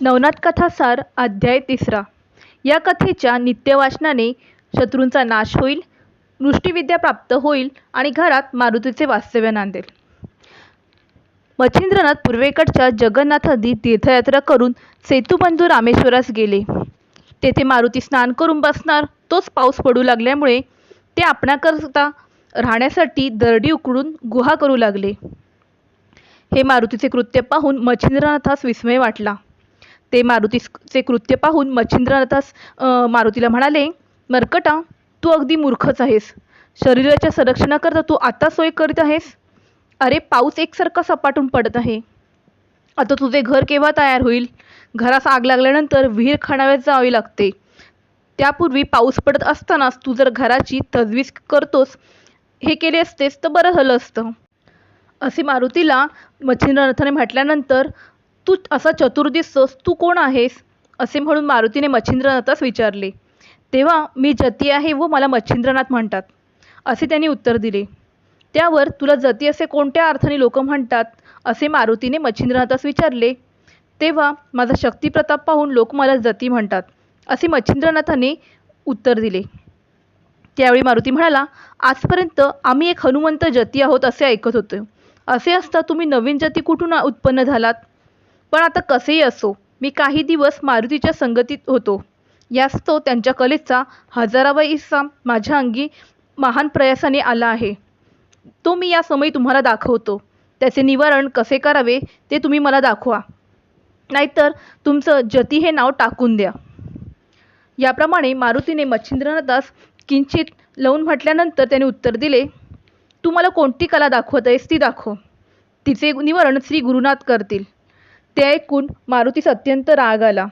नवनाथ कथासार अध्याय तिसरा. या कथेच्या नित्यवाचनाने शत्रूंचा नाश होईल मुष्टिविद्या प्राप्त होईल आणि घरात मारुतीचे वास्तव्य नांदेल. मच्छिंद्रनाथ पूर्वेकडच्या जगन्नाथादी तीर्थयात्रा करून सेतुबंधू रामेश्वरास गेले. तेथे मारुती स्नान करून बसणार तोच पाऊस पडू लागल्यामुळे ते आपणाकरता राहण्यासाठी दरडी उकडून गुहा करू लागले. हे मारुतीचे कृत्य पाहून मच्छिंद्रनाथास विस्मय वाटला. ते मारुतीचे कृत्य पाहून मच्छिंद्रनाथास मारुतीला म्हणाले मर्कटा तू अगदी मूर्खच आहेस. शरीराच्या संरक्षणाकरता तू आता सोय करीत आहेस? अरे पाऊस एकसारखा सपाटून पडत आहे. आता तुझे घर केव्हा तयार होईल? घरास आग लागल्यानंतर विहीर खणाव्यात जावे लागते. त्यापूर्वी पाऊस पडत असतानाच तू जर घराची तजवीज करतोस हे केले असतेस तर बरं झालं असतं. असे मारुतीला मच्छिंद्रनाथाने म्हटल्यानंतर तू असा चतुर दिसतोस तू कोण आहेस? असे म्हणून मारुतीने मच्छिंद्रनाथास विचारले. तेव्हा मी जती आहे व मला मच्छिंद्रनाथ म्हणतात. असे त्यांनी उत्तर दिले. त्यावर तुला जती असे कोणत्या अर्थाने लोक म्हणतात? असे मारुतीने मच्छिंद्रनाथास विचारले. तेव्हा माझा शक्तिप्रताप पाहून लोक मला जती म्हणतात. असे मच्छिंद्रनाथाने उत्तर दिले. त्यावेळी मारुती म्हणाला आजपर्यंत आम्ही एक हनुमंत जती आहोत असे ऐकत होतो. असे असता तुम्ही नवीन जती कुठून उत्पन्न झालात? पण आता कसेही असो मी काही दिवस मारुतीच्या संगतीत होतो. यास्तव त्यांच्या कलेचा हजारावा हिस्सा माझ्या अंगी महान प्रयासाने आला आहे. तो मी या समयी तुम्हाला दाखवतो. त्याचे निवारण कसे करावे ते तुम्ही मला दाखवा. नाहीतर तुमचं जती हे नाव टाकून द्या. याप्रमाणे मारुतीने मच्छिंद्रनाथास किंचित लावून म्हटल्यानंतर त्याने उत्तर दिले तू मला कोणती कला दाखवत आहेस ती दाखव. तिचे निवारण श्री गुरुनाथ करतील. ते ऐकून मारुतीस अत्यंत राग आला.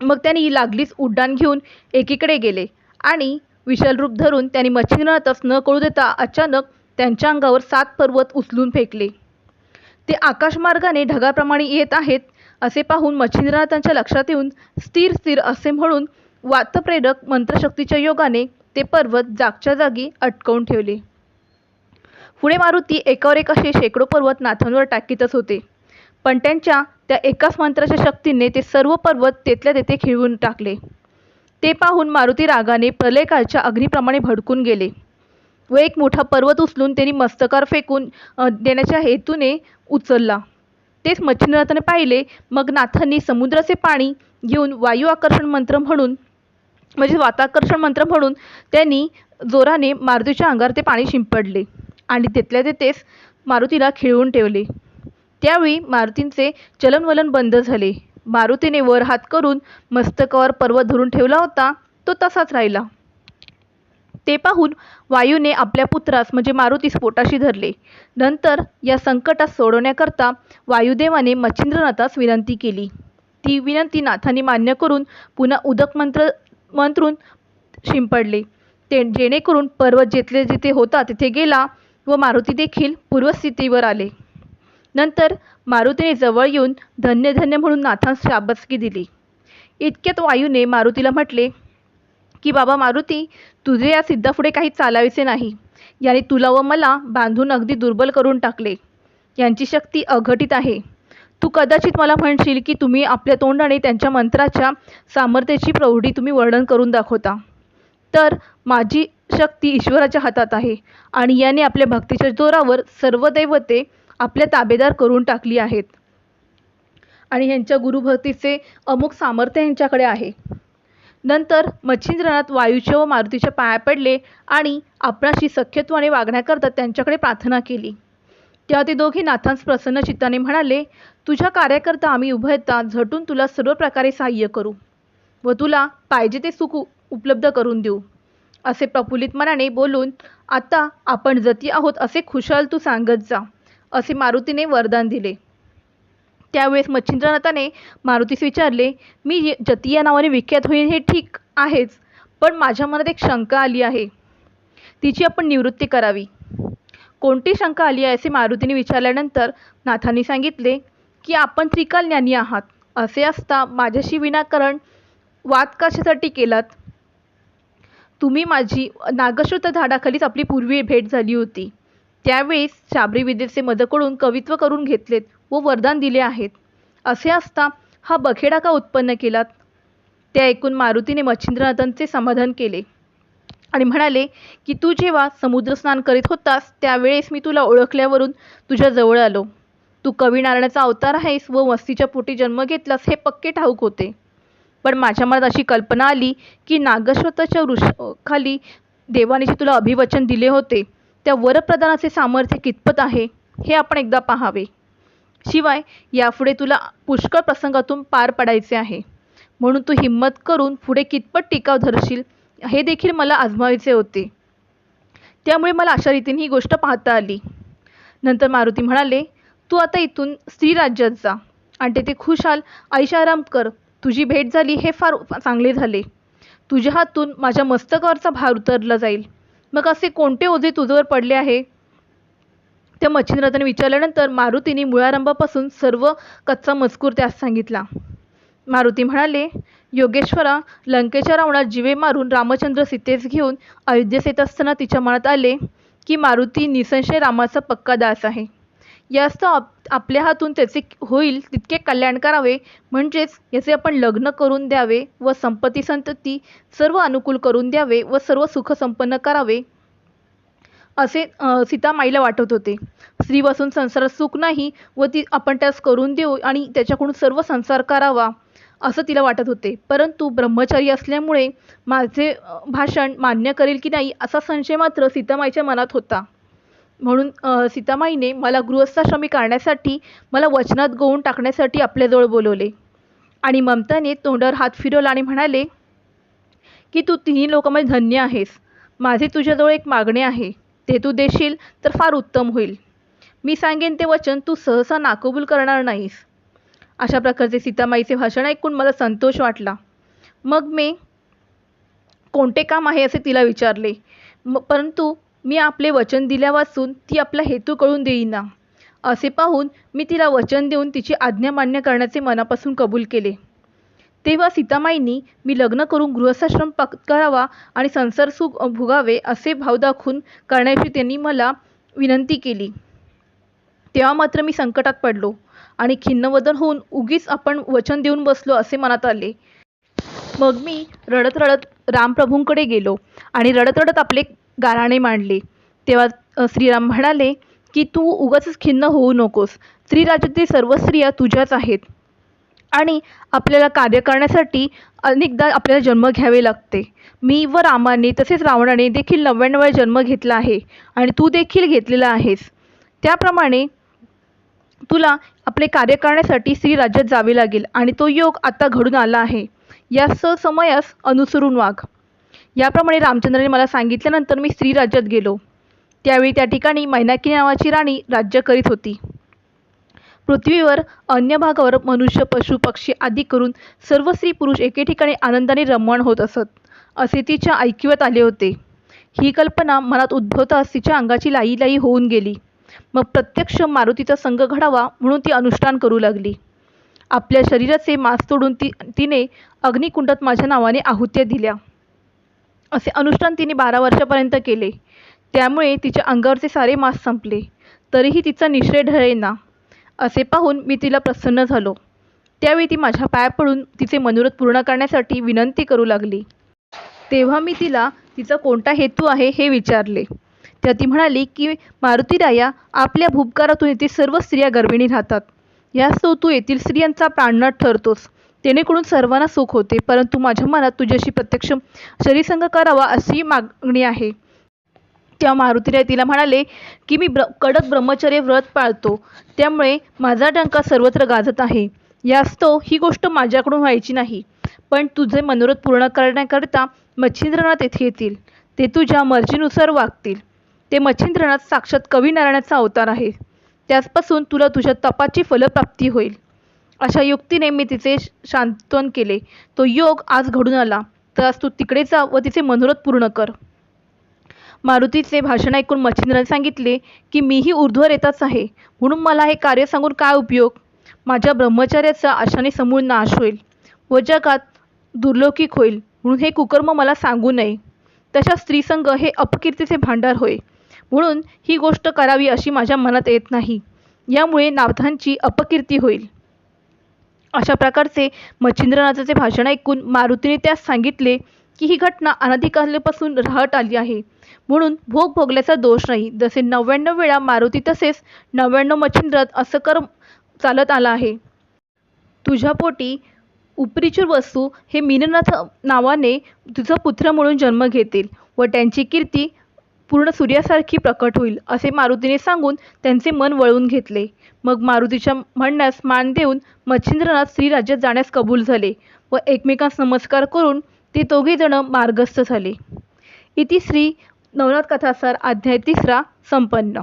मग त्यांनी लागलीच उड्डाण घेऊन एकीकडे गेले आणि विशाल रूप धरून त्यांनी मच्छिंद्रनाथास न कळू देता अचानक त्यांच्या अंगावर सात पर्वत उचलून फेकले. ते आकाशमार्गाने ढगाप्रमाणे येत आहेत असे पाहून मच्छिंद्रनाथांच्या लक्षात येऊन स्थिर स्थिर असे म्हणून वातप्रेरक मंत्रशक्तीच्या योगाने ते पर्वत जागच्या जागी अटकवून ठेवले. पुढे मारुती एकावर एक असे शेकडो पर्वत नाथांवर टाकीतच होते. पण त्यांच्या त्या एकाच मंत्राच्या शक्तीने ते सर्व पर्वत तेथल्या तेथे खिळवून टाकले. ते पाहून मारुती रागाने प्रलयकाळच्या अग्नीप्रमाणे भडकून गेले. व एक मोठा पर्वत उचलून त्यांनी मस्तकार फेकून देण्याच्या हेतूने उचलला. तेच मच्छिंद्रनाथाने पाहिले. मग नाथांनी समुद्राचे पाणी घेऊन वायू आकर्षण मंत्र म्हणून म्हणजे वाताकर्षण मंत्र म्हणून त्यांनी जोराने मारुतीच्या अंगावर ते पाणी शिंपडले आणि तिथल्या तिथेच मारुतीला खिळवून ठेवले. त्यावेळी मारुतींचे चलनवलन बंद झाले. मारुतीने वर हात करून मस्तकावर पर्वत धरून ठेवला होता तो तसाच राहिला. ते पाहून वायूने आपल्या पुत्रास म्हणजे मारुतीस पोटाशी धरले. नंतर या संकटास सोडवण्याकरता वायुदेवाने मच्छिंद्रनाथास विनंती केली. ती विनंती नाथांनी मान्य करून पुन्हा उदक मंत्र मंत्रून शिंपडले. ते जेणेकरून पर्वत जिथले जिथे होता तिथे गेला व मारुती देखील पूर्वस्थितीवर आले. नंतर मारुतीने जवळ येऊन धन्य धन्य म्हणून नाथांस शाबसकी दिली. इतक्यात वायूने मारुतीला म्हटले की बाबा मारुती तुझे या सिद्धापुढे काही चालावीचे नाही. याने तुला व मला बांधून अगदी दुर्बल करून टाकले. यांची शक्ती अघटित आहे. तू कदाचित मला म्हणशील की तुम्ही आपल्या तोंडाने त्यांच्या मंत्राच्या सामर्थ्याची प्रौढी तुम्ही वर्णन करून दाखवता. तर माझी शक्ती ईश्वराच्या हातात आहे आणि याने आपल्या भक्तीच्या जोरावर सर्व दैवते आपल्या ताबेदार करून टाकली आहेत. आणि ह्यांच्या गुरुभक्तीचे अमुक सामर्थ्य यांच्याकडे आहे. नंतर मच्छिंद्रनाथ वायूच्या व मारुतीच्या पाया पडले आणि आपणाशी सख्यत्वाने वागण्याकरता त्यांच्याकडे प्रार्थना केली. तेव्हा ते दोघे नाथांस प्रसन्न चित्ताने म्हणाले तुझ्या कार्याकरता आम्ही उभयता झटून तुला सर्व प्रकारे सहाय्य करू व तुला पाहिजे ते सुख उपलब्ध करून देऊ. असे प्रफुल्लित मनाने बोलून आता आपण जती आहोत असे खुशाल तू सांगत जा. असे मारुतीने वरदान दिले. त्यावेळेस मच्छिंद्रनाथाने मारुतीस विचारले मी जती या नावाने विख्यात होईन हे ठीक आहेच पण माझ्या मनात एक शंका आली आहे. तिची आपण निवृत्ती करावी. कोणती शंका आली आहे असे मारुतीने विचारल्यानंतर नाथांनी सांगितले की आपण त्रिकाल ज्ञानी आहात. असे असता माझ्याशी विनाकारण वाद कशासाठी केलात? तुम्ही माझी नागश्रुत झाडाखालीच आपली पूर्वी भेट झाली होती. त्यावेळेस शाबरी विद्येचे मदकडून कवित्व करून घेतलेत व वरदान दिले आहेत. असे असता हा बखेडा का उत्पन्न केलात? ते ऐकून मारुतीने मच्छिंद्रनाथांचे समाधान केले. आणि म्हणाले की तू जेव्हा समुद्रस्नान करीत होतास त्यावेळेस मी तुला ओळखल्यावरून तुझ्या जवळ आलो. तू कवी नारायणाचा अवतार आहेस व मस्तीच्या पोटी जन्म घेतलास हे पक्के ठाऊक होते. पण माझ्या मनात अशी कल्पना आली की नागश्वताच्या वृक्ष खाली देवाने जे तुला अभिवचन दिले होते. त्या वरप्रदानाचे सामर्थ्य कितपत आहे हे आपण एकदा पाहावे. शिवाय यापुढे तुला पुष्कळ प्रसंगातून पार पडायचे आहे. म्हणून तू हिंमत करून पुढे कितपत टिकाव धरशील हे देखील मला आजमावायचे होते. त्यामुळे मला अशा रीतीने ही गोष्ट पाहता आली. नंतर मारुती म्हणाले तू आता इथून स्त्री राज्यात जा आणि तेथे खुशाल ऐशाराम कर तुझी भेट झाली हे फार चांगले झाले. तुझ्या हातून माझ्या मस्तकावरचा भार उतरला जाईल. मग असे कोणते ओझे तुझ्यावर पडले आहे? त्या मच्छिंद्रनाथाने विचारल्यानंतर मारुतीने मुळारंभापासून सर्व कच्चा मजकूर त्यास सांगितला. मारुती म्हणाले योगेश्वरा लंकेच्या रावणात जिवे मारून रामचंद्र सीतेस घेऊन अयोध्येस येत असताना तिच्या मनात आले की मारुती निसंशय रामाचा पक्का दास आहे. जास्त आप आपल्या हातून त्याचे होईल तितके कल्याण करावे म्हणजेच याचे आपण लग्न करून द्यावे व संपत्ती संतती सर्व अनुकूल करून द्यावे व सर्व सुख संपन्न करावे असे सीतामाईला वाटत होते. स्त्री बसून संसारात सुख नाही व ती आपण त्यास करून देऊ आणि त्याच्याकडून सर्व संसार करावा असं तिला वाटत होते. परंतु ब्रह्मचारी असल्यामुळे माझे भाषण मान्य करेल की नाही असा संशय मात्र सीतामाईच्या मनात होता. म्हणून सीतामाईने मला गृहस्थाश्रमी काढण्यासाठी मला वचनात गोवून टाकण्यासाठी आपल्याजवळ बोलवले. आणि ममताने तोंडावर हात फिरवला आणि म्हणाले की तू तिन्ही लोकांमध्ये धन्य आहेस. माझे तुझ्याजवळ एक मागणे आहे. ते तू देशील तर फार उत्तम होईल. मी सांगेन ते वचन तू सहसा नाकबूल करणार नाहीस. अशा प्रकारचे सीतामाईचे भाषण ऐकून मला संतोष वाटला. मग मी कोणते काम आहे असे तिला विचारले. म परंतु मी आपले वचन दिल्यावाचून ती आपला हेतू कळून देईना. असे पाहून मी तिला वचन देऊन तिची आज्ञा मान्य करण्याचे मनापासून कबूल केले. तेव्हा सीतामाईंनी मी लग्न करून गृहस्थाश्रम करावा आणि संसार सुख भोगावे असे भाव दाखवून करण्याची त्यांनी मला विनंती केली. तेव्हा मात्र मी संकटात पडलो आणि खिन्नवदन होऊन उगीच आपण वचन देऊन बसलो असे मनात आले. मग मी रडत रडत रामप्रभूंकडे गेलो आणि रडत रडत आपले गाराणे मांडले. तेव्हा श्रीराम म्हणाले की तू उगाचच खिन्न होऊ नकोस. स्त्रीराज्यातील सर्व स्त्रिया तुझ्याच आहेत. आणि आपल्याला कार्य करण्यासाठी अनेकदा आपल्याला जन्म घ्यावे लागते. मी व रामाने तसेच रावणाने देखील नव्याण्णव वेळा जन्म घेतला आहे आणि तू देखील घेतलेला आहेस. त्याप्रमाणे तुला आपले कार्य करण्यासाठी स्त्री राज्यात जावे लागेल आणि तो योग आता घडून आला आहे. या समयास अनुसरून वाघ. याप्रमाणे रामचंद्राने मला सांगितल्यानंतर मी स्त्री राज्यात गेलो. त्यावेळी त्या ठिकाणी मैनाकी नावाची राणी राज्य करीत होती. पृथ्वीवर अन्य भागावर मनुष्य पशु पक्षी आदी करून सर्व स्त्री पुरुष एके ठिकाणी आनंदाने रमण होत असत असे तिच्या ऐकिवत आले होते. ही कल्पना मनात उद्भवताच तिच्या अंगाची लाई लाई होऊन गेली. मग प्रत्यक्ष मारुतीचा संघ घडावा म्हणून ती अनुष्ठान करू लागली. आपल्या शरीराचे मांस तोडून ती तिने अग्निकुंडात माझ्या नावाने आहुत्या दिल्या. असे अनुष्ठान तिने बारा वर्षापर्यंत केले. त्यामुळे तिच्या अंगावरचे सारे मांस संपले. तरीही तिचा निश्चय ढळेना. असे पाहून मी तिला प्रसन्न झालो. त्यावेळी ती माझ्या पाया पडून तिचे मनोरथ पूर्ण करण्यासाठी विनंती करू लागली. तेव्हा मी तिला तिचा कोणता हेतू आहे हे विचारले. त्या ती म्हणाली की मारुतीराया आपल्या भूपकारातून येथील सर्व स्त्रिया गर्भिणी राहतात. या तू येथील स्त्रियांचा प्राणनाथ ठरतोस. तेणेकडून सर्वांना सुख होते. परंतु माझ्या मनात तुझ्याशी प्रत्यक्ष शरीरसंग करावा अशी मागणी आहे. तेव्हा मारुतीराय तिला म्हणाले की मी ब्र कडक ब्रह्मचर्य व्रत पाळतो. त्यामुळे माझा डंका सर्वत्र गाजत आहे. यास्तव ही गोष्ट माझ्याकडून व्हायची नाही. पण तुझे मनोरथ पूर्ण करण्याकरिता मच्छिंद्रनाथ येथे येतील. ते तुझ्या मर्जीनुसार वागतील. ते मच्छिंद्रनाथ साक्षात कवी नारायणाचा अवतार आहे. त्याचपासून तुला तुझ्या तपाची फलप्राप्ती होईल. अशा युक्तीने मी तिचे शांतवन केले. तो योग आज घडून आला. तर आज तू तिकडे जा व तिचे मनोरथ पूर्ण कर. मारुतीचे भाषण ऐकून मच्छिंद्राने सांगितले की मीही ऊर्ध्वर येतच आहे. म्हणून मला हे कार्य सांगून काय उपयोग? माझ्या ब्रह्मचार्याचा आशाने समूळ नाश होईल. व जगात दुर्लौकिक होईल. म्हणून हे कुकर्म मला सांगू नये. तशा स्त्रीसंग हे अपकीर्तीचे भांडार होय. म्हणून ही गोष्ट करावी अशी माझ्या मनात येत नाही. यामुळे नावधानची अपकीर्ती होईल. अशा प्रकारचे मच्छिंद्रनाथाचे भाषण ऐकून मारुतीने त्यास सांगितले की ही घटना अनादिकालापासून राहत आली आहे. म्हणून भोग भोगल्याचा दोष नाही. जसे नव्याण्णव वेळा मारुती तसेच नव्याण्णव मच्छिंद्रात असं कर्म चालत आला आहे. तुझ्या पोटी उपरीचूर वस्तू हे मीननाथ नावाने तुझा पुत्र म्हणून जन्म घेतील व त्यांची कीर्ती पूर्ण सूर्यासारखी प्रकट होईल असे मारुतीने सांगून त्यांचे मन वळवून घेतले. मग मारुतीच्या म्हणण्यास मान देऊन मच्छिंद्रनाथ श्रीराज्यात जाण्यास कबूल झाले व एकमेकांस नमस्कार करून ते दोघेजण मार्गस्थ झाले. इति श्री नवनाथ कथासार अध्याय तिसरा संपन्न.